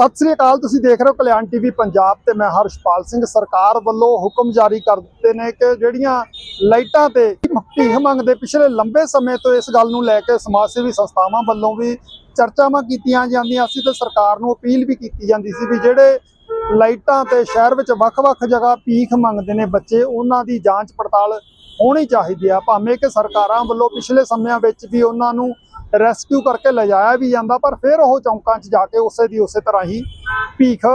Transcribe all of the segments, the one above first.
ਸਤਿ ਸ੍ਰੀ ਅਕਾਲ, ਤੁਸੀਂ ਦੇਖ ਰਹੇ ਹੋ ਕਲਿਆਣ ਟੀਵੀ ਪੰਜਾਬ ਤੇ ਮੈਂ ਹਰਸ਼ਪਾਲ ਸਿੰਘ। ਸਰਕਾਰ ਵੱਲੋਂ ਹੁਕਮ ਜਾਰੀ ਕਰ ਦਿੱਤੇ ਨੇ ਕਿ ਜਿਹੜੀਆਂ ਲਾਈਟਾਂ ਤੇ ਭੀਖ ਮੰਗਦੇ ਪਿਛਲੇ ਲੰਬੇ ਸਮੇਂ ਤੋਂ ਇਸ ਗੱਲ ਨੂੰ ਲੈ ਕੇ ਸਮਾਜ ਸੇਵੀ ਸੰਸਥਾਵਾਂ ਵੱਲੋਂ ਵੀ ਚਰਚਾਵਾਂ ਕੀਤੀਆਂ ਜਾਂਦੀਆਂ ਸੀ ਤੇ ਸਰਕਾਰ ਨੂੰ ਅਪੀਲ ਵੀ ਕੀਤੀ ਜਾਂਦੀ ਸੀ ਵੀ ਜਿਹੜੇ ਲਾਈਟਾਂ ਤੇ ਸ਼ਹਿਰ ਵਿੱਚ ਵੱਖ-ਵੱਖ ਜਗ੍ਹਾ ਭੀਖ ਮੰਗਦੇ ਨੇ ਬੱਚੇ, ਉਹਨਾਂ ਦੀ ਜਾਂਚ ਪੜਤਾਲ ਹੋਣੀ ਚਾਹੀਦੀ ਆ। ਭਾਵੇਂ ਕਿ ਸਰਕਾਰਾਂ ਵੱਲੋਂ ਪਿਛਲੇ ਸਮਿਆਂ ਵਿੱਚ ਵੀ ਉਹਨਾਂ ਨੂੰ ਰੈਸਕਿਊ ਕਰਕੇ ਲਿਜਾਇਆ ਵੀ ਜਾਂਦਾ, ਪਰ ਫਿਰ ਉਹ ਚੌਂਕਾਂ 'ਚ ਜਾ ਕੇ ਉਸੇ ਦੀ ਉਸੇ ਤਰ੍ਹਾਂ ਹੀ ਭੀਖ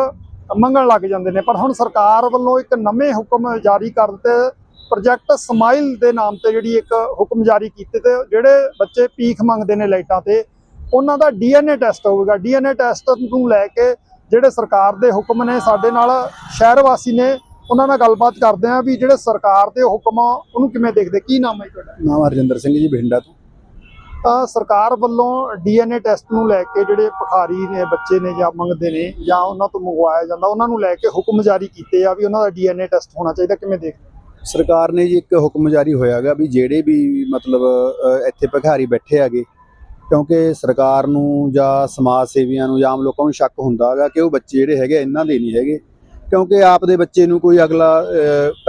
ਮੰਗਣ ਲੱਗ ਜਾਂਦੇ ਨੇ। ਪਰ ਹੁਣ ਸਰਕਾਰ ਵੱਲੋਂ ਇੱਕ ਨਵੇਂ ਹੁਕਮ ਜਾਰੀ ਕਰ ਦਿੱਤੇ। ਪ੍ਰੋਜੈਕਟ ਸਮਾਈਲ ਦੇ ਨਾਮ ਤੇ ਜਿਹੜੀ ਇੱਕ ਹੁਕਮ ਜਾਰੀ ਕੀਤੇ ਤੇ ਜਿਹੜੇ ਬੱਚੇ ਭੀਖ ਮੰਗਦੇ ਨੇ ਲਾਈਟਾਂ ਤੇ, ਉਹਨਾਂ ਦਾ ਡੀਐਨਏ ਟੈਸਟ ਹੋਵੇਗਾ। ਡੀਐਨਏ ਟੈਸਟ ਨੂੰ ਲੈ ਕੇ ਜਿਹੜੇ ਸਰਕਾਰ ਦੇ ਹੁਕਮ ਨੇ, ਸਾਡੇ ਨਾਲ ਸ਼ਹਿਰ ਵਾਸੀ ਨੇ, ਉਹਨਾਂ ਨਾਲ ਗੱਲਬਾਤ ਕਰਦੇ ਆ ਵੀ ਜਿਹੜੇ ਸਰਕਾਰ ਦੇ ਹੁਕਮ ਆ, ਉਹਨੂੰ ਕਿਵੇਂ ਦੇਖਦੇ? ਕੀ ਨਾਮ ਹੈ ਤੁਹਾਡਾ? ਨਾਮ ਹਰਜਿੰਦਰ ਸਿੰਘ ਜੀ, ਬਠਿੰਡਾ ਤੋਂ। ਤਾਂ ਸਰਕਾਰ ਵੱਲੋਂ ਡੀਐਨਏ ਟੈਸਟ ਨੂੰ ਲੈ ਕੇ ਜਿਹੜੇ ਭਿਖਾਰੀ ਨੇ, ਬੱਚੇ ਨੇ ਜਾਂ ਮੰਗਦੇ ਨੇ ਜਾਂ ਉਹਨਾਂ ਤੋਂ ਮੰਗਵਾਇਆ ਜਾਂਦਾ, ਉਹਨਾਂ ਨੂੰ ਲੈ ਕੇ ਹੁਕਮ ਜਾਰੀ ਕੀਤੇ ਆ ਵੀ ਉਹਨਾਂ ਦਾ ਡੀਐਨਏ ਟੈਸਟ ਹੋਣਾ ਚਾਹੀਦਾ, ਕਿਵੇਂ ਦੇਖ ਸਰਕਾਰ ਨੇ ਜੀ ਇੱਕ ਹੁਕਮ ਜਾਰੀ ਹੋਇਆਗਾ ਵੀ ਜਿਹੜੇ ਵੀ ਮਤਲਬ ਇੱਥੇ ਭਿਖਾਰੀ ਬੈਠੇ ਹੈਗੇ, ਕਿਉਂਕਿ ਸਰਕਾਰ ਨੂੰ ਜਾਂ ਸਮਾਜ ਸੇਵੀਆਂ ਨੂੰ ਜਾਂ ਆਮ ਲੋਕਾਂ ਨੂੰ ਸ਼ੱਕ ਹੁੰਦਾ ਹੈਗਾ ਕਿ ਉਹ ਬੱਚੇ ਜਿਹੜੇ ਹੈਗੇ ਇਹਨਾਂ ਦੇ ਨਹੀਂ ਹੈਗੇ, ਕਿਉਂਕਿ ਆਪ ਦੇ ਬੱਚੇ ਨੂੰ ਕੋਈ ਅਗਲਾ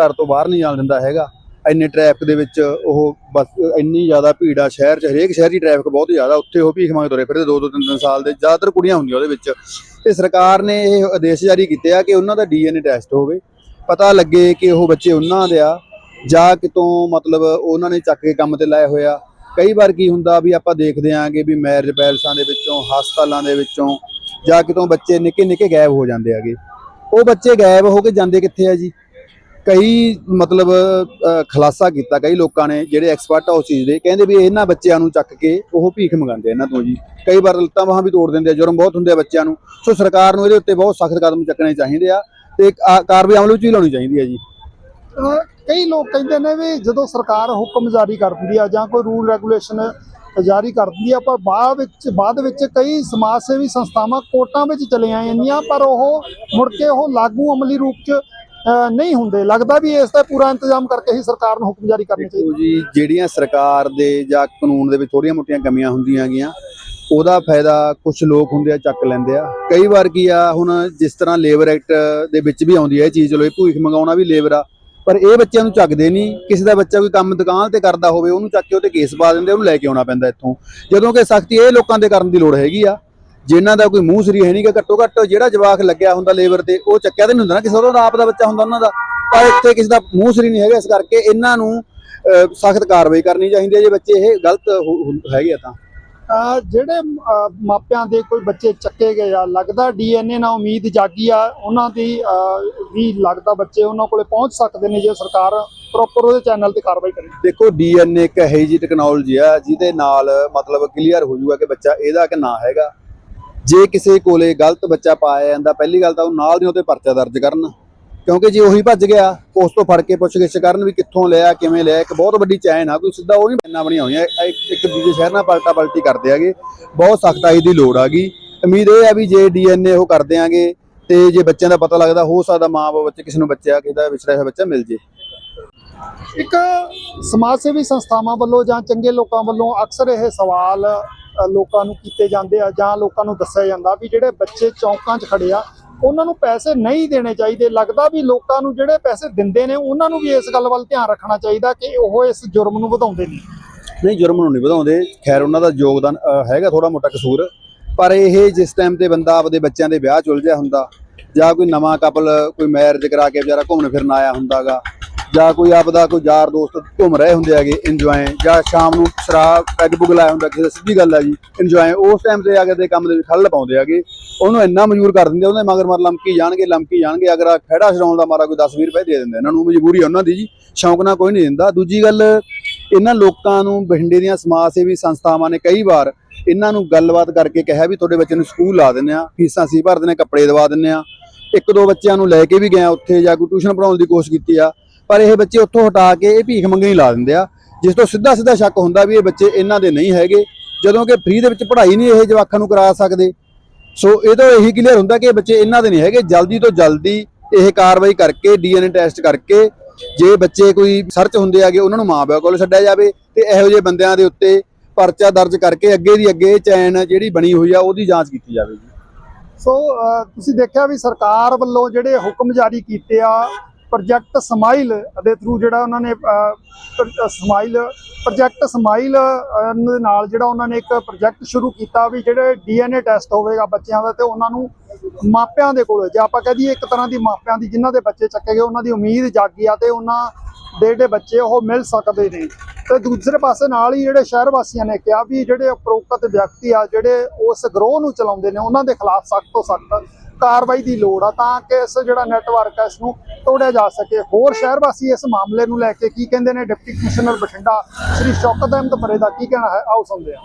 ਘਰ ਤੋਂ ਬਾਹਰ ਨਹੀਂ ਜਾਣ ਦਿੰਦਾ ਹੈਗਾ। ਇੰਨੇ ਟ੍ਰੈਫਿਕ ਦੇ ਵਿੱਚ ਉਹ ਬਸ, ਇੰਨੀ ਜ਼ਿਆਦਾ ਭੀੜ ਆ ਸ਼ਹਿਰ 'ਚ, ਹਰੇਕ ਸ਼ਹਿਰ ਦੀ ਟ੍ਰੈਫਿਕ ਬਹੁਤ ਜ਼ਿਆਦਾ, ਉੱਥੇ ਉਹ ਭੀਖ ਮੰਗ ਤੁਰੇ ਫਿਰਦੇ ਦੋ ਦੋ, ਤਿੰਨ ਤਿੰਨ ਸਾਲ ਦੇ, ਜ਼ਿਆਦਾਤਰ ਕੁੜੀਆਂ ਹੁੰਦੀਆਂ ਉਹਦੇ ਵਿੱਚ। ਤੇ ਸਰਕਾਰ ਨੇ ਇਹ ਆਦੇਸ਼ ਜਾਰੀ ਕੀਤੇ ਆ ਕਿ ਉਹਨਾਂ ਦਾ ਡੀਐਨਏ ਟੈਸਟ ਹੋਵੇ। ਪਤਾ ਲੱਗੇ ਕਿ ਉਹ ਬੱਚੇ ਉਹਨਾਂ ਦੇ ਆ, ਜਾਂ ਕਿਤੋਂ ਮਤਲਬ ਉਹਨਾਂ ਨੇ ਚੱਕ ਕੇ ਕੰਮ ਤੇ ਲਾਏ ਹੋਇਆ ਕਈ ਵਾਰ ਕੀ ਹੁੰਦਾ ਵੀ ਆਪਾਂ ਦੇਖਦੇ ਆਂਗੇ ਵੀ ਮੈਰਿਜ ਪੈਲਸਾਂ ਦੇ ਵਿੱਚੋਂ, ਹਸਪਤਾਲਾਂ ਦੇ ਵਿੱਚੋਂ, ਜਾਂ ਕਿਤੋਂ ਬੱਚੇ ਨਿੱਕੇ ਨਿੱਕੇ ਗਾਇਬ ਹੋ ਜਾਂਦੇ ਆਗੇ ਉਹ ਬੱਚੇ ਗਾਇਬ ਹੋ ਕੇ ਜਾਂਦੇ ਕਿੱਥੇ ਆ ਜੀ? ਕਈ ਮਤਲਬ ਅ, ਖੁਲਾਸਾ ਕੀਤਾ ਕਈ ਲੋਕਾਂ ਨੇ ਜਿਹੜੇ ਐਕਸਪਰਟ ਆ ਉਸ ਚੀਜ਼ ਦੇ। ਕਹਿੰਦੇ ਵੀ ਇਹਨਾਂ ਬੱਚਿਆਂ ਨੂੰ ਚੱਕ ਕੇ ਉਹ ਭੀਖ ਮੰਗਾਉਂਦੇ ਇਹਨਾਂ ਤੋਂ ਜੀ। ਕਈ ਵਾਰ ਲੱਤਾਂ ਬਾਹਾਂ ਵੀ ਤੋੜ ਦਿੰਦੇ ਆ ਜੁਰਮ ਬਹੁਤ ਹੁੰਦੇ ਆ ਬੱਚਿਆਂ ਨੂੰ। ਸੋ ਸਰਕਾਰ ਨੂੰ ਇਹਦੇ ਉੱਤੇ ਬਹੁਤ ਸਖਤ ਕਦਮ ਚੱਕਣੇ ਚਾਹੀਦੇ ਆ ਤੇ ਕਾਰਵਾਈ ਅਮਲ ਵਿੱਚ ਵੀ ਲਾਉਣੀ ਚਾਹੀਦੀ ਹੈ ਜੀ। ਕਈ ਲੋਕ ਕਹਿੰਦੇ ਨੇ ਵੀ ਜਦੋਂ ਸਰਕਾਰ ਹੁਕਮ ਜਾਰੀ ਕਰਦੀ ਆ ਜਾਂ ਕੋਈ ਰੂਲ ਰੈਗੂਲੇਸ਼ਨ ਜਾਰੀ ਕਰਦੀ ਦਿੰਦੀ ਆ ਪਰ ਬਾਅਦ ਵਿੱਚ ਬਾਅਦ ਵਿੱਚ ਕਈ ਸਮਾਜ ਸੇਵੀ ਸੰਸਥਾਵਾਂ ਕੋਰਟਾਂ ਵਿੱਚ ਚਲੀਆਂ ਜਾਂਦੀਆਂ ਪਰ ਉਹ ਮੁੜ ਕੇ ਉਹ ਲਾਗੂ ਅਮਲੀ ਰੂਪ 'ਚ ਨਹੀਂ ਹੁੰਦੇ। ਲੱਗਦਾ ਵੀ ਇਸ ਦਾ ਪੂਰਾ ਇੰਤਜ਼ਾਮ ਕਰਕੇ ਹੀ ਸਰਕਾਰ ਨੂੰ ਹੁਕਮ ਜਾਰੀ ਕਰਨੇ ਚਾਹੀਦੇ। ਜੀ ਜਿਹੜੀਆਂ ਸਰਕਾਰ ਦੇ ਜਾਂ ਕਾਨੂੰਨ ਦੇ ਵਿੱਚ ਥੋੜੀਆਂ ਮੋਟੀਆਂ ਕਮੀਆਂ ਹੁੰਦੀਆਂ ਗੀਆਂ ਉਹਦਾ ਫਾਇਦਾ ਕੁਝ ਲੋਕ ਹੁੰਦੇ ਆ ਚੱਕ ਲੈਂਦੇ ਆ। ਕਈ ਵਾਰ ਕੀ ਆ ਹੁਣ ਜਿਸ ਤਰ੍ਹਾਂ ਲੇਬਰ ਐਕਟ ਦੇ ਵਿੱਚ ਵੀ ਆਉਂਦੀ ਹੈ ਇਹ ਚੀਜ਼ ਚਲੋ ਇਹ ਭੂਖ ਮੰਗਾਉਣਾ ਵੀ ਲੇਬਰ ਆ ਪਰ ਇਹ ਬੱਚਿਆਂ ਨੂੰ ਚੱਕਦੇ ਨਹੀਂ। ਕਿਸੇ ਦਾ ਬੱਚਾ ਕੋਈ ਕੰਮ ਦੁਕਾਨ ਤੇ ਕਰਦਾ ਹੋਵੇ ਉਹਨੂੰ ਚੱਕ ਕੇ ਉਹਤੇ ਕੇਸ ਪਾ ਦਿੰਦੇ ਉਹਨੂੰ ਲੈ ਕੇ ਆਉਣਾ ਪੈਂਦਾ ਇੱਥੋਂ। ਜਦੋਂ ਕਿ ਸਖਤੀ ਇਹ ਲੋਕਾਂ ਦੇ ਕਰਨ ਦੀ ਲੋੜ ਹੈਗੀ ਆ। ਜਿਨ੍ਹਾਂ ਦਾ ਕੋਈ ਮੂੰਹ ਸਰੀ ਹੈ ਨਹੀਂਗਾ ਘੱਟੋ ਘੱਟ ਜਿਹੜਾ ਜਵਾਕ ਲੱਗਿਆ ਹੁੰਦਾ ਲੇਬਰ ਤੇ ਉਹ ਚੱਕਿਆ ਤੇ ਨਹੀਂ ਹੁੰਦਾ ਨਾ ਕਿਸੇ ਦਾ ਆਪ ਦਾ ਬੱਚਾ ਹੁੰਦਾ ਉਹਨਾਂ ਦਾ। ਪਰ ਇੱਥੇ ਕਿਸੇ ਦਾ ਮੂੰਹ ਸਰੀ ਨਹੀਂ ਹੈਗਾ ਇਸ ਕਰਕੇ ਇਹਨਾਂ ਨੂੰ ਸਖਤ ਕਾਰਵਾਈ ਕਰਨੀ ਚਾਹੀਦੀ ਹੈ। ਜੇ ਬੱਚੇ ਇਹ ਗਲਤ ਹੈਗੇ ਆ ਤਾਂ। ਅਹ ਜਿਹੜੇ ਮਾਪਿਆਂ ਦੇ ਕੋਈ ਬੱਚੇ ਚੱਕੇ ਗਏ ਆ ਲੱਗਦਾ ਡੀਐਨਏ ਨਾਲ ਉਮੀਦ ਜਾਗੀ ਆ ਉਹਨਾਂ ਦੀ ਵੀ ਲੱਗਦਾ ਬੱਚੇ ਉਹਨਾਂ ਕੋਲੇ ਪਹੁੰਚ ਸਕਦੇ ਨੇ ਜੇ ਸਰਕਾਰ ਪ੍ਰੋਪਰ ਉਹਦੇ ਚੈਨਲ ਤੇ ਕਾਰਵਾਈ ਕਰੇ। ਦੇਖੋ ਡੀਐਨਏ ਇੱਕ ਇਹੋ ਜਿਹੀ ਟੈਕਨੋਲੋਜੀ ਆ ਜਿਹਦੇ ਨਾਲ ਮਤਲਬ ਕਲੀਅਰ ਹੋ ਜਾਊਗਾ ਕਿ ਬੱਚਾ ਇਹਦਾ ਕਿ ਨਾ ਹੈਗਾ। ਜੇ ਕਿਸੇ ਕੋਲੇ ਗਲਤ ਬੱਚਾ ਪਾਇਆ ਜਾਂਦਾ, ਪਹਿਲੀ ਗੱਲ ਤਾਂ ਉਹ ਨਾਲ ਦੀ ਉਹਦੇ ਪਰਚਾ ਦਰਜ ਕਰਨ। ਕਿਉਂਕਿ ਜੇ ਉਹੀ ਭੱਜ ਗਿਆ ਉਸ ਤੋਂ ਫੜ ਕੇ ਪੁੱਛਗਿੱਛ ਕਰਨ ਵੀ ਕਿੱਥੋਂ ਲਿਆ, ਕਿਵੇਂ ਲਿਆ, ਇੱਕ ਬਹੁਤ ਵੱਡੀ ਚੈਨ ਆ, ਕੋਈ ਸਿੱਧਾ ਉਹ ਵੀ ਪੈਨਾਂ ਬਣੀਆਂ ਹੋਈਆਂ ਇੱਕ ਦੂਜੇ ਸ਼ਹਿਰ ਨਾਲ ਪਲਟਾ ਪਲਟੀ ਕਰਦੇ ਆਗੇ ਬਹੁਤ ਸਖਤਾਈ ਦੀ ਲੋੜ ਆਗੀ ਉਮੀਦ ਇਹ ਆ ਵੀ ਜੇ ਡੀਐਨਏ ਉਹ ਕਰਦੇ ਆਂਗੇ ਤੇ ਜੇ ਬੱਚਿਆਂ ਦਾ ਪਤਾ ਲੱਗਦਾ, ਹੋ ਸਕਦਾ ਮਾਂ ਬਾਪ ਬੱਚੇ, ਕਿਸੇ ਨੂੰ ਬੱਚਾ ਕਿਸੇ ਦਾ ਵਿਛੜਿਆ ਹੋਇਆ ਬੱਚਾ ਮਿਲ ਜੇ। ਇੱਕ ਸਮਾਜ ਸੇਵੀ ਸੰਸਥਾਵਾਂ ਵੱਲੋਂ ਜਾਂ ਚੰਗੇ ਲੋਕਾਂ ਵੱਲੋਂ ਅਕਸਰ ਇਹ ਸਵਾਲ ਲੋਕਾਂ ਨੂੰ ਕੀਤੇ ਜਾਂਦੇ ਆ ਜਾਂ ਲੋਕਾਂ ਨੂੰ ਦੱਸਿਆ ਜਾਂਦਾ ਵੀ ਜਿਹੜੇ ਬੱਚੇ ਚੌਂਕਾਂ 'ਚ ਖੜੇ ਆ, ਉਹਨਾਂ ਨੂੰ ਪੈਸੇ ਨਹੀਂ ਦੇਣੇ ਚਾਹੀਦੇ। ਲੱਗਦਾ ਵੀ ਲੋਕਾਂ ਨੂੰ ਜਿਹੜੇ ਪੈਸੇ ਦਿੰਦੇ ਨੇ, ਉਹਨਾਂ ਨੂੰ ਵੀ ਇਸ ਗੱਲ ਵੱਲ ਧਿਆਨ ਰੱਖਣਾ ਚਾਹੀਦਾ ਕਿ ਉਹ ਇਸ ਜੁਰਮ ਨੂੰ ਵਧਾਉਂਦੇ ਨੇ। ਨਹੀਂ, ਜੁਰਮ ਨੂੰ ਨਹੀਂ ਵਧਾਉਂਦੇ। ਖੈਰ, ਉਹਨਾਂ ਦਾ ਯੋਗਦਾਨ ਹੈਗਾ ਥੋੜਾ ਮੋਟਾ ਕਸੂਰ। ਪਰ ਇਹ ਜਿਸ ਟਾਈਮ ਤੇ ਬੰਦਾ ਆਪਦੇ ਬੱਚਿਆਂ ਦੇ ਵਿਆਹ 'ਚ ਉਲਝਿਆ ਹੁੰਦਾ ਜਾਂ ਕੋਈ ਨਵਾਂ ਕਪਲ ਕੋਈ ਮੈਰਿਜ ਕਰਾ ਕੇ ਵਿਚਾਰਾ ਘੁੰਮਣ ਫਿਰਨ ਆਇਆ ਹੁੰਦਾਗਾ ਜਾਂ ਕੋਈ ਆਪਦਾ ਕੋਈ ਯਾਰ ਦੋਸਤ ਘੁੰਮ ਰਹੇ ਹੁੰਦੇ ਹੈਗੇ ਇੰਜੋਏ ਜਾਂ ਸ਼ਾਮ ਨੂੰ ਸ਼ਰਾਬ, ਪੈਗ ਪੁਗ ਲਾਇਆ ਹੁੰਦਾ ਕਿਸੇ ਦਾ ਸਿੱਧੀ ਗੱਲ ਹੈ ਜੀ ਇੰਜੋਏ ਉਸ ਟਾਈਮ ਤੇ ਆ ਕੇ ਦੇ ਕੰਮ ਦੇ ਵਿੱਚ ਖੱਲ ਪਾਉਂਦੇ ਹੈਗੇ, ਉਹਨੂੰ ਇੰਨਾ ਮਜਬੂਰ ਕਰ ਦਿੰਦੇ ਉਹਦੇ ਮਗਰ ਮਰ ਲੰਮਕੀ ਜਾਣਗੇ ਲੰਮਕੀ ਜਾਣਗੇ, ਅਗਰ ਆਹ ਖਹਿੜਾ ਛਡਾਉਣ ਦਾ ਮਾਰਾ ਕੋਈ 10 20 ਰੁਪਏ ਦੇ ਦਿੰਦੇ ਇਹਨਾਂ ਨੂੰ ਮਜਬੂਰੀ ਹੈ ਉਹਨਾਂ ਦੀ ਜੀ, ਸ਼ੌਂਕ ਨਾਲ ਕੋਈ ਨਹੀਂ ਦਿੰਦਾ। ਦੂਜੀ ਗੱਲ, ਇਹਨਾਂ ਲੋਕਾਂ ਨੂੰ ਬਠਿੰਡੇ ਦੀਆਂ ਸਮਾਜ ਸੇਵੀ ਸੰਸਥਾਵਾਂ ਨੇ ਕਈ ਵਾਰ ਇਹਨਾਂ ਨੂੰ ਗੱਲਬਾਤ ਕਰਕੇ ਕਿਹਾ ਵੀ ਤੁਹਾਡੇ ਬੱਚੇ ਨੂੰ ਸਕੂਲ ਲਾ ਦਿੰਦੇ ਆ, ਫੀਸਾਂ ਅਸੀਂ ਭਰ ਦਿੰਦੇ ਹਾਂ ਕੱਪੜੇ ਦਵਾ ਦਿੰਦੇ ਆ, ਇੱਕ ਦੋ ਬੱਚਿਆਂ ਨੂੰ ਲੈ ਕੇ ਵੀ ਗਿਆ ਉੱਥੇ ਜਾਂ ਕੋਈ ਟਿਊਸ਼ਨ ਪੜਾਉਣ ਦੀ ਕੋਸ਼ਿਸ਼ ਕੀਤੀ ਆ ਪਰ ਇਹ ਬੱਚੇ ਉੱਥੋਂ ਹਟਾ ਕੇ ਇਹ ਭੀਖ ਮੰਗਣੀ ਲਾ ਦਿੰਦੇ ਆ, ਜਿਸ ਤੋਂ ਸਿੱਧਾ ਸਿੱਧਾ ਸ਼ੱਕ ਹੁੰਦਾ ਵੀ ਇਹ ਬੱਚੇ ਇਹਨਾਂ ਦੇ ਨਹੀਂ ਹੈਗੇ, ਜਦੋਂ ਕਿ ਫ੍ਰੀ ਦੇ ਵਿੱਚ ਪੜ੍ਹਾਈ ਨਹੀਂ ਇਹ ਜਵਾਕਾਂ ਨੂੰ ਕਰਾ ਸਕਦੇ। ਸੋ ਇਹ ਤੋਂ ਇਹੀ ਕਲੀਅਰ ਹੁੰਦਾ ਕਿ ਬੱਚੇ ਇਹਨਾਂ ਦੇ ਨਹੀਂ ਹੈਗੇ, ਜਲਦੀ ਤੋਂ ਜਲਦੀ ਇਹ ਕਾਰਵਾਈ ਕਰਕੇ ਡੀਐਨਏ ਟੈਸਟ ਕਰਕੇ, ਜੇ ਬੱਚੇ ਕੋਈ ਸਰਚ ਹੁੰਦੇ ਆਗੇ ਉਹਨਾਂ ਨੂੰ ਮਾਂ-ਪਿਓ ਕੋਲ ਛੱਡਿਆ ਜਾਵੇ ਤੇ ਇਹੋ ਜਿਹੇ ਬੰਦਿਆਂ ਦੇ ਉੱਤੇ ਪਰਚਾ ਦਰਜ ਕਰਕੇ ਅੱਗੇ ਦੀ ਅੱਗੇ ਚੈਨ ਜਿਹੜੀ ਬਣੀ ਹੋਈ ਆ, ਉਹਦੀ ਜਾਂਚ ਕੀਤੀ ਜਾਵੇਗੀ। ਸੋ ਤੁਸੀਂ ਦੇਖਿਆ ਵੀ ਸਰਕਾਰ ਵੱਲੋਂ ਜਿਹੜੇ ਹੁਕਮ ਜਾਰੀ ਕੀਤੇ ਆ ਪ੍ਰੋਜੈਕਟ ਸਮਾਈਲ ਦੇ ਥਰੂ ਜਿਹੜਾ ਉਹਨਾਂ ਨੇ ਸਮਾਈਲ ਪ੍ਰੋਜੈਕਟ ਸਮਾਈਲ ਦੇ ਨਾਲ ਜਿਹੜਾ ਉਹਨਾਂ ਨੇ ਇੱਕ ਪ੍ਰੋਜੈਕਟ ਸ਼ੁਰੂ ਕੀਤਾ ਵੀ ਜਿਹੜੇ ਡੀਐਨਏ ਟੈਸਟ ਹੋਵੇਗਾ ਬੱਚਿਆਂ ਦਾ ਤੇ ਉਹਨਾਂ ਨੂੰ ਮਾਪਿਆਂ ਦੇ ਕੋਲ, ਜੇ ਆਪਾਂ ਕਹਿ ਦਈਏ ਇੱਕ ਤਰ੍ਹਾਂ ਦੀ ਮਾਪਿਆਂ ਦੀ ਜਿਨ੍ਹਾਂ ਦੇ ਬੱਚੇ ਚੱਕੇ ਗਏ, ਉਹਨਾਂ ਦੀ ਉਮੀਦ ਜਾਗੀ ਆ ਤੇ ਉਹਨਾਂ ਦੇ ਜਿਹੜੇ ਬੱਚੇ ਉਹ ਮਿਲ ਸਕਦੇ ਨੇ। ਤੇ ਦੂਸਰੇ ਪਾਸੇ ਨਾਲ ਹੀ ਜਿਹੜੇ ਸ਼ਹਿਰ ਵਾਸੀਆਂ ਨੇ ਕਿਹਾ ਵੀ ਜਿਹੜੇ ਉਪਰੋਕਤ ਵਿਅਕਤੀ ਆ, ਜਿਹੜੇ ਉਸ ਗਰੋਹ ਨੂੰ ਚਲਾਉਂਦੇ ਨੇ, ਉਹਨਾਂ ਦੇ ਖਿਲਾਫ ਸਖਤ ਤੋਂ ਸਖਤ ਕਾਰਵਾਈ ਦੀ ਲੋੜ ਆ ਤਾਂ ਕਿ ਇਸ ਜਿਹੜਾ ਨੈਟਵਰਕ ਹੈ ਇਸ ਨੂੰ ਤੋੜਿਆ ਜਾ ਸਕੇ। ਹੋਰ ਸ਼ਹਿਰ ਵਾਸੀ ਇਸ ਮਾਮਲੇ ਨੂੰ ਲੈ ਕੇ ਕੀ ਕਹਿੰਦੇ ਨੇ? ਡਿਪਟੀ ਕਮਿਸ਼ਨਰ ਬਠਿੰਡਾ ਸ੍ਰੀ ਸ਼ੌਕਤ ਅਹਿਮਦ ਪਰੇ ਦਾ ਕੀ ਕਹਿਣਾ ਹੈ? ਆਓ ਸੁਣਦੇ ਹਾਂ।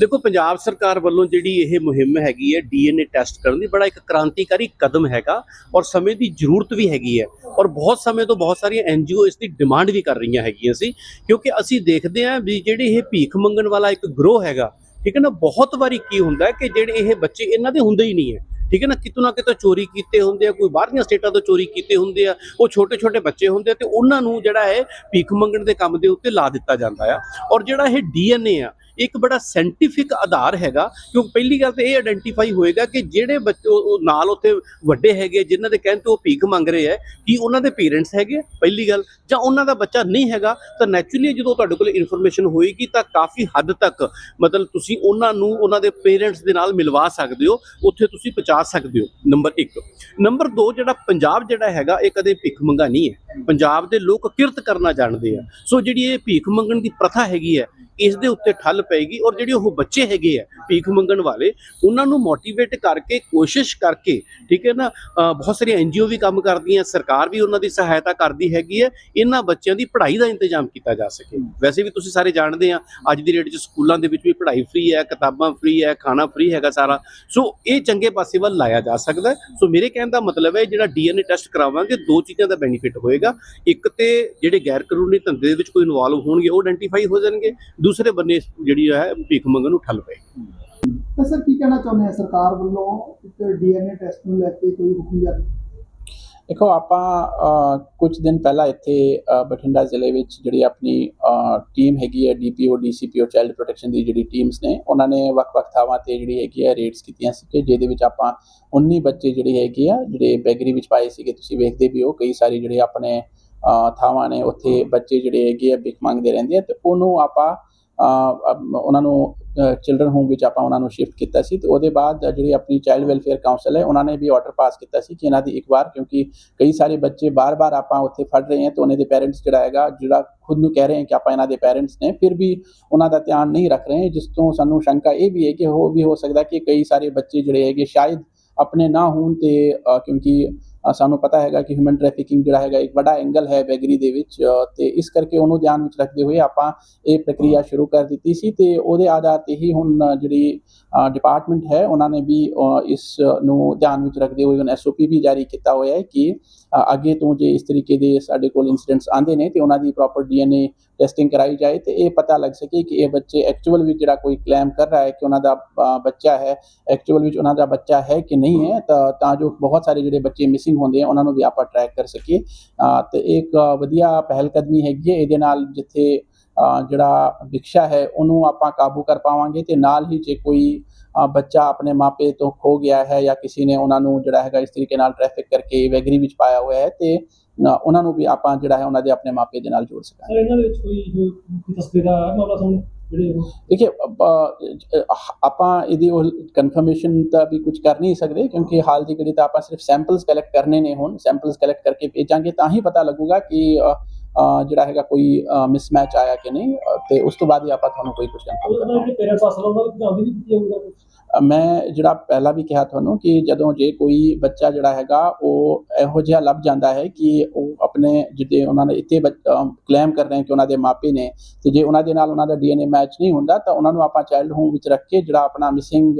ਦੇਖੋ, ਪੰਜਾਬ ਸਰਕਾਰ ਵੱਲੋਂ ਜਿਹੜੀ ਇਹ ਮੁਹਿੰਮ ਹੈਗੀ ਹੈ, ਡੀਐਨਏ ਟੈਸਟ ਕਰਨ ਦੀ, ਬੜਾ ਇੱਕ ਕ੍ਰਾਂਤੀਕਾਰੀ ਕਦਮ ਹੈਗਾ ਔਰ ਸਮੇਂ ਦੀ ਜ਼ਰੂਰਤ ਵੀ ਹੈਗੀ ਹੈ। ਔਰ ਬਹੁਤ ਸਮੇਂ ਤੋਂ ਬਹੁਤ ਸਾਰੀਆਂ ਐਨਜੀਓ ਇਸ ਦੀ ਡਿਮਾਂਡ ਵੀ ਕਰ ਰਹੀਆਂ ਹੈਗੀਆਂ ਸੀ, ਕਿਉਂਕਿ ਅਸੀਂ ਦੇਖਦੇ ਹਾਂ ਵੀ ਜਿਹੜੀ ਇਹ ਭੀਖ ਮੰਗਣ ਵਾਲਾ ਇੱਕ ਗਰੋਹ ਹੈਗਾ, ਠੀਕ ਹੈ ਨਾ, ਬਹੁਤ ਵਾਰੀ ਕੀ ਹੁੰਦਾ ਕਿ ਜਿਹੜੇ ਇਹ ਬੱਚੇ, ਇਹਨਾਂ ਦੇ ਹੁੰਦੇ ਹੀ ਨਹੀਂ ਹੈ। ਠੀਕ ਹੈ ਨਾ, ਕਿਤੋਂ ਨਾ ਕਿਤੋਂ ਚੋਰੀ ਕੀਤੇ ਹੁੰਦੇ ਆ, ਕੋਈ ਬਾਹਰਲੀਆਂ ਸਟੇਟਾਂ ਤੋਂ ਚੋਰੀ ਕੀਤੇ ਹੁੰਦੇ ਆ, ਉਹ ਛੋਟੇ ਛੋਟੇ ਬੱਚੇ ਹੁੰਦੇ ਆ, ਤੇ ਉਹਨਾਂ ਨੂੰ ਜਿਹੜਾ ਹੈ ਭੀਖ ਮੰਗਣ ਦੇ ਕੰਮ ਦੇ ਉੱਤੇ ਲਾ ਦਿੱਤਾ ਜਾਂਦਾ ਆ। ਔਰ ਜਿਹੜਾ ਇਹ ਡੀਐਨਏ ਆ ਇੱਕ ਬੜਾ ਸਾਇੰਟੀਫਿਕ ਆਧਾਰ ਹੈਗਾ ਕਿਉਂਕਿ ਪਹਿਲੀ ਗੱਲ ਤੇ ਇਹ ਆਇਡੈਂਟੀਫਾਈ ਹੋਏਗਾ ਕਿ ਜਿਹੜੇ ਬੱਚੇ, ਉਹ- ਨਾਲ ਉੱਥੇ ਵੱਡੇ ਹੈਗੇ ਜਿਨ੍ਹਾਂ ਦੇ ਕਹਿਣ ਤੇ ਉਹ ਭੀਖ ਮੰਗ ਰਹੇ ਹੈ ਕਿ ਉਹਨਾਂ ਦੇ ਪੇਰੈਂਟਸ ਹੈਗੇ ਆ? ਪਹਿਲੀ ਗੱਲ, ਜਾਂ ਉਹਨਾਂ ਦਾ ਬੱਚਾ ਨਹੀਂ ਹੈਗਾ, ਤਾਂ ਨੈਚੁਰਲੀ ਜਦੋਂ ਤੁਹਾਡੇ ਕੋਲ ਇਨਫੋਰਮੇਸ਼ਨ ਹੋਏਗੀ, ਤਾਂ ਕਾਫੀ ਹੱਦ ਤੱਕ ਮਤਲਬ ਤੁਸੀਂ ਉਹਨਾਂ ਨੂੰ, ਉਹਨਾਂ ਦੇ ਪੇਰੈਂਟਸ ਦੇ ਨਾਲ ਮਿਲਵਾ ਸਕਦੇ ਹੋ, ਉੱਥੇ ਤੁਸੀਂ ਪਹੁੰਚਾ ਸਕਦੇ ਹੋ। ਨੰਬਰ 1 ਨੰਬਰ 2 ਜਿਹੜਾ ਪੰਜਾਬ ਜਿਹੜਾ ਹੈਗਾ, ਇਹ ਕਦੇ ਭਿੱਖ ਮੰਗਾ ਨਹੀਂ ਹੈ। ਪੰਜਾਬ ਦੇ ਲੋਕ ਕਿਰਤ ਕਰਨਾ ਜਾਣਦੇ ਆ। ਸੋ ਜਿਹੜੀ ਇਹ ਭੀਖ ਮੰਗਣ ਦੀ ਪ੍ਰਥਾ ਹੈਗੀ ਹੈ ਇਸ ਦੇ ਉੱਤੇ ਠੱਲ ਪਏਗੀ ਔਰ ਜਿਹੜੇ ਉਹ ਬੱਚੇ ਹੈਗੇ ਆ ਭੀਖ ਮੰਗਣ ਵਾਲੇ, ਉਹਨਾਂ ਨੂੰ ਮੋਟੀਵੇਟ ਕਰਕੇ, ਕੋਸ਼ਿਸ਼ ਕਰਕੇ, ਠੀਕ ਹੈ ਨਾ ਬਹੁਤ ਸਾਰੀਆਂ ਐਨਜੀਓ ਵੀ ਕੰਮ ਕਰਦੀਆਂ, ਸਰਕਾਰ ਵੀ ਉਹਨਾਂ ਦੀ ਸਹਾਇਤਾ ਕਰਦੀ ਹੈਗੀ ਹੈ, ਇਹਨਾਂ ਬੱਚਿਆਂ ਦੀ ਪੜ੍ਹਾਈ ਦਾ ਇੰਤਜ਼ਾਮ ਕੀਤਾ ਜਾ ਸਕੇ। ਵੈਸੇ ਵੀ ਤੁਸੀਂ ਸਾਰੇ ਜਾਣਦੇ ਆ, ਅੱਜ ਦੀ ਡੇਟ 'ਚ ਸਕੂਲਾਂ ਦੇ ਵਿੱਚ ਵੀ ਪੜ੍ਹਾਈ ਫ੍ਰੀ ਹੈ, ਕਿਤਾਬਾਂ ਫ੍ਰੀ ਹੈ, ਖਾਣਾ ਫ੍ਰੀ ਹੈਗਾ ਸਾਰਾ। ਸੋ ਇਹ ਚੰਗੇ ਪਾਸੇ ਵੱਲ ਲਾਇਆ ਜਾ ਸਕਦਾ ਸੋ ਮੇਰੇ ਕਹਿਣ ਦਾ ਮਤਲਬ ਹੈ, ਜਿਹੜਾ ਡੀਐਨਏ ਟੈਸਟ ਕਰਾਵਾਂਗੇ, ਦੋ ਚੀਜ਼ਾਂ ਦਾ ਬੈਨੀਫਿਟ ਹੋਏਗਾ। ਇੱਕ ਤੇ ਜਿਹੜੇ ਗੈਰ ਕਾਨੂੰਨੀ ਧੰਦੇ ਦੇ ਵਿੱਚ ਕੋਈ ਇਨਵੋਲਵ ਹੋਣਗੇ, ਉਹ ਆਇਡੈਂਟੀਫਾਈ ਹੋ ਜਾਣਗੇ। ਦੂਸਰੇ ਬੰਨੇ ਜਿਹੜੀ ਹੈ ਭੀਖ ਮੰਗਣ ਨੂੰ ਠੱਲ ਪਏਗੀ ਤਾਂ ਸਰ ਕੀ ਕਹਿਣਾ ਚਾਹੁੰਦੇ ਆ ਸਰਕਾਰ ਵੱਲੋਂ ਇੱਕ ਡੀਐਨਏ ਟੈਸਟ ਨੂੰ ਲੈ ਕੇ ਕੋਈ ਹੁਕਮ ਜਾਰੀ? ਦੇਖੋ ਆਪਾਂ ਕੁਝ ਦਿਨ ਪਹਿਲਾਂ ਇੱਥੇ ਬਠਿੰਡਾ ਜ਼ਿਲ੍ਹੇ ਵਿੱਚ ਜਿਹੜੀ ਆਪਣੀ ਟੀਮ ਹੈਗੀ ਹੈ ਡੀਪੀਓ ਡੀਸੀਪੀਓ ਚਾਈਲਡ ਪ੍ਰੋਟੈਕਸ਼ਨ ਦੀ ਜਿਹੜੀ ਟੀਮਸ ਨੇ ਉਹਨਾਂ ਨੇ ਵੱਖ-ਵੱਖ ਥਾਵਾਂ ਤੇ ਜਿਹੜੀ ਹੈਗੀ ਹੈ ਰੇਡਸ ਕੀਤੀਆਂ ਸੀ ਕਿ ਜਿਹਦੇ ਵਿੱਚ ਆਪਾਂ 19 ਬੱਚੇ ਜਿਹੜੇ ਹੈਗੇ ਆ ਜਿਹੜੇ ਬੈਗਰੀ ਵਿੱਚ ਪਾਏ ਸੀਗੇ ਤੁਸੀਂ ਵੇਖਦੇ ਵੀ ਹੋ ਕਈ ਸਾਰੀ ਜਿਹੜੇ ਆਪਣੇ ਥਾਵਾਂ ਨੇ ਉੱਥੇ ਬੱਚੇ ਜਿਹੜੇ ਹੈਗੇ ਆ ਭਿੱਖ ਮੰਗਦੇ ਰਹਿੰਦੇ ਆ ਤੇ ਉਹਨੂੰ ਆਪਾਂ ਉਹਨਾਂ ਨੂੰ ਚਿਲਡਰਨ ਹੋਮ ਵਿੱਚ ਆਪਾਂ ਉਹਨਾਂ ਨੂੰ ਸ਼ਿਫਟ ਕੀਤਾ ਸੀ ਤੇ ਉਹਦੇ ਬਾਅਦ ਜਿਹੜੀ ਆਪਣੀ ਚਾਈਲਡ ਵੈਲਫੇਅਰ ਕਾਉਂਸਲ ਹੈ, ਉਹਨਾਂ ਨੇ ਵੀ ਆਰਡਰ ਪਾਸ ਕੀਤਾ ਸੀ ਕਿ ਇਹਨਾਂ ਦੀ ਇੱਕ ਵਾਰ, ਕਿਉਂਕਿ ਕਈ ਸਾਰੇ ਬੱਚੇ ਬਾਰ-ਬਾਰ ਆਪਾਂ ਉੱਥੇ ਫੜ ਰਹੇ ਹਾਂ ਤੇ ਉਹਨਾਂ ਦੇ ਪੇਰੈਂਟਸ ਜਿਹੜਾ ਹੈਗਾ, ਜਿਹੜਾ ਖੁਦ ਨੂੰ ਕਹਿ ਰਹੇ ਹੈ ਕਿ ਆਪਾਂ ਇਹਨਾਂ ਦੇ ਪੇਰੈਂਟਸ ਨੇ, ਫਿਰ ਵੀ ਉਹਨਾਂ ਦਾ ਧਿਆਨ ਨਹੀਂ ਰੱਖ ਰਹੇ, ਜਿਸ ਤੋਂ ਸਾਨੂੰ ਸ਼ੰਕਾ ਇਹ ਵੀ ਹੈ ਕਿ ਹੋ, ਵੀ ਹੋ ਸਕਦਾ ਕਿ ਕਈ ਸਾਰੇ ਬੱਚੇ ਜਿਹੜੇ ਹੈਗੇ, ਸ਼ਾਇਦ ਆਪਣੇ ਨਾ ਹੋਣ ਤੇ ਕਿਉਂਕਿ ਸਾਨੂੰ ਪਤਾ ਹੈਗਾ ਕਿ ਹਿਊਮਨ ਟ੍ਰੈਫਿਕਿੰਗ ਜਿਹੜਾ ਹੈਗਾ ਇੱਕ ਵੱਡਾ ਐਂਗਲ ਹੈ ਬੈਗਰੀ ਦੇ ਵਿੱਚ ਅ, ਤੇ ਇਸ ਕਰਕੇ ਉਹਨੂੰ ਧਿਆਨ ਵਿੱਚ ਰੱਖਦੇ ਹੋਏ ਆਪਾਂ ਇਹ ਪ੍ਰਕਿਰਿਆ ਸ਼ੁਰੂ ਕਰ ਦਿੱਤੀ ਸੀ ਤੇ ਉਹਦੇ ਆਧਾਰ ਤੇ ਹੀ ਹੁਣ ਜਿਹੜੀ ਡਿਪਾਰਟਮੈਂਟ ਹੈ ਉਹਨਾਂ ਨੇ ਵੀ ਇਸ ਨੂੰ ਧਿਆਨ ਵਿੱਚ ਰੱਖਦੇ ਹੋਏ ਹੁਣ ਐਸਓਪੀ ਵੀ ਜਾਰੀ ਕੀਤਾ ਹੋਇਆ ਹੈ ਕਿ ਅੱਗੇ ਤੋਂ ਜੇ ਇਸ ਤਰੀਕੇ ਦੇ ਸਾਡੇ ਕੋਲ ਇਨਸੀਡੈਂਟਸ ਆਉਂਦੇ ਨੇ ਤੇ ਉਹਨਾਂ ਦੀ ਪ੍ਰੋਪਰ ਡੀਐਨਏ ਟੈਸਟਿੰਗ ਕਰਾਈ ਜਾਏ ਤੇ ਇਹ ਪਤਾ ਲੱਗ ਸਕੇ ਕਿ ਇਹ ਬੱਚੇ ਐਕਚੁਅਲ ਵਿੱਚ ਜਿਹੜਾ ਕੋਈ ਕਲੇਮ ਕਰ ਰਿਹਾ ਹੈ ਕਿ ਉਹਨਾਂ ਦਾ ਬੱਚਾ ਹੈ ਐਕਚੁਅਲ ਵਿੱਚ ਉਹਨਾਂ ਦਾ ਬੱਚਾ ਹੈ ਕਿ ਨਹੀਂ ਹੈ ਤਾਂ ਜੋ ਬਹੁਤ ਸਾਰੇ ਜਿਹੜੇ ਬੱਚੇ ਮਿਸਿੰਗ ਹੁੰਦੇ ਆ, ਉਹਨਾਂ ਨੂੰ ਵੀ ਆਪਾਂ ਟਰੈਕ ਕਰ ਸਕੀਏ। ਤੇ ਇੱਕ ਵਧੀਆ ਪਹਿਲ ਕਦਮੀ ਹੈਗੀ ਹੈ, ਇਹਦੇ ਨਾਲ ਜਿੱਥੇ ਜਿਹੜਾ ਵਿਕਸ਼ਾ ਹੈ, ਉਹਨੂੰ ਆਪਾਂ ਕਾਬੂ ਕਰ ਪਾਵਾਂਗੇ ਤੇ ਨਾਲ ਹੀ ਜੇ ਕੋਈ ਬੱਚਾ ਆਪਣੇ ਮਾਪੇ ਤੋਂ ਖੋ ਗਿਆ ਹੈ ਜਾਂ ਕਿਸੇ ਨੇ ਉਹਨਾਂ ਨੂੰ ਜਿਹੜਾ ਹੈਗਾ ਇਸ ਤਰੀਕੇ ਨਾਲ ਟ੍ਰੈਫਿਕ ਕਰਕੇ ਵੈਗਰੀ ਵਿੱਚ ਪਾਇਆ ਹੋਇਆ ਹੈ, ਤੇ ਉਹਨਾਂ ਨੂੰ ਵੀ ਆਪਾਂ ਜਿਹੜਾ ਹੈ, ਉਹਨਾਂ ਦੇ ਆਪਣੇ ਮਾਪੇ ਦੇ ਨਾਲ ਜੋੜ ਸਕਾਂਗੇ। ਸਰ, ਇਹਨਾਂ ਦੇ ਵਿੱਚ ਕੋਈ ਜੋ ਮਾਮਲਾ ਸਾਹਮਣੇ? ਦੇਖिए ਆਪਾਂ ਇਹਦੀ ਉਹ ਕਨਫਰਮੇਸ਼ਨ ਤਾਂ ਵੀ ਕੁਝ ਕਰ ਨਹੀਂ ਸਕਦੇ ਕਿਉਂਕਿ ਹਾਲ ਦੀ ਘੜੀ ਤਾਂ ਆਪਾਂ ਸਿਰਫ ਸੈਂਪਲਸ ਕਲੈਕਟ ਕਰਨੇ ਨੇ ਹੁਣ ਸੈਂਪਲਸ ਕਲੈਕਟ ਕਰਕੇ ਭੇਜਾਂਗੇ ਤਾਂ ਹੀ ਪਤਾ ਲੱਗੂਗਾ ਕਿ ਜਿਹੜਾ ਹੈਗਾ ਕੋਈ ਮਿਸਮੈਚ ਆਇਆ ਕਿ ਨਹੀਂ ਤੇ ਉਸ ਤੋਂ ਬਾਅਦ ਹੀ ਆਪਾਂ ਤੁਹਾਨੂੰ ਕੋਈ ਕੁਝ ਕਨਫਰਮ ਕਰਾਂਗੇ ਮੈਂ ਜਿਹੜਾ ਪਹਿਲਾਂ ਵੀ ਕਿਹਾ ਤੁਹਾਨੂੰ ਕਿ ਜਦੋਂ ਜੇ ਕੋਈ ਬੱਚਾ ਜਿਹੜਾ ਹੈਗਾ, ਉਹ ਇਹੋ ਜਿਹਾ ਲੱਭ ਜਾਂਦਾ ਹੈ ਕਿ ਉਹ ਆਪਣੇ ਜਿੱਦੇ ਉਹਨਾਂ ਨੇ ਇੱਥੇ ਕਲੇਮ ਕਰ ਰਹੇ ਕਿ ਉਹਨਾਂ ਦੇ ਮਾਪੇ ਨੇ, ਤੇ ਜੇ ਉਹਨਾਂ ਦੇ ਨਾਲ ਉਹਨਾਂ ਦਾ ਡੀਐਨਏ ਮੈਚ ਨਹੀਂ ਹੁੰਦਾ, ਤਾਂ ਉਹਨਾਂ ਨੂੰ ਆਪਾਂ ਚਾਈਲਡ ਹੋਮ ਵਿੱਚ ਰੱਖ ਕੇ ਜਿਹੜਾ ਆਪਣਾ ਮਿਸਿੰਗ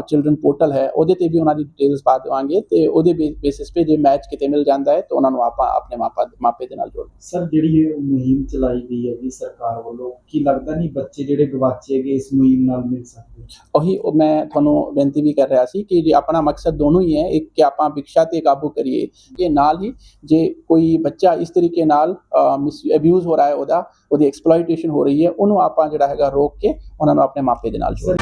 ਚਿਲਡਰਨ ਪੋਰਟਲ ਹੈ ਉਹਦੇ ਤੇ ਵੀ ਉਹਨਾਂ ਦੀ ਡਿਟੇਲਸ ਪਾ ਦੇਵਾਂਗੇ ਤੇ ਉਹਦੇ ਬੇਸਿਸ ਤੇ ਜੇ ਮੈਚ ਕਿਤੇ ਮਿਲ ਜਾਂਦਾ ਹੈ ਤਾਂ ਉਹਨਾਂ ਨੂੰ ਆਪਾਂ ਆਪਣੇ ਮਾਪਾ ਮਾਪੇ ਦੇ ਨਾਲ ਜੋੜ ਸਰ ਜਿਹੜੀ ਇਹ ਮੁਹਿੰਮ ਚਲਾਈ ਗਈ ਹੈਗੀ ਸਰਕਾਰ ਵੱਲੋਂ ਕੀ ਲੱਗਦਾ ਨਹੀਂ ਬੱਚੇ ਜਿਹੜੇ ਗਵਾਚੇ ਗਏ ਇਸ ਮੁਹਿੰਮ ਨਾਲ ਮਿਲ ਸਕਦੇ ਉਹੀ ਮੈਂ ਤੁਹਾਨੂੰ ਬੇਨਤੀ ਵੀ ਕਰ ਰਿਹਾ ਸੀ ਕਿ ਜੇ ਆਪਣਾ ਮਕਸਦ ਦੋਨੋਂ ਹੀ ਹੈ ਇੱਕ ਕਿ ਆਪਾਂ ਵਿਕਸ਼ਾ ਤੇ ਕਾਬੂ ਕਰੀਏ ਇਹ ਨਾਲ ਹੀ ਜੇ ਕੋਈ ਬੱਚਾ ਇਸ ਤਰੀਕੇ ਨਾਲ ਮਿਸ ਅਬਿਊਜ਼ ਹੋ ਰਿਹਾ ਹੈ ਉਹਦਾ ਉਹਦੀ ਐਕਸਪਲੋਇਟੇਸ਼ਨ ਹੋ ਰਹੀ ਹੈ ਉਹਨੂੰ ਆਪਾਂ ਜਿਹੜਾ ਹੈਗਾ ਰੋਕ ਕੇ ਉਹਨਾਂ ਨੂੰ ਆਪਣੇ ਮਾਪੇ ਦੇ ਨਾਲ ਜੋੜ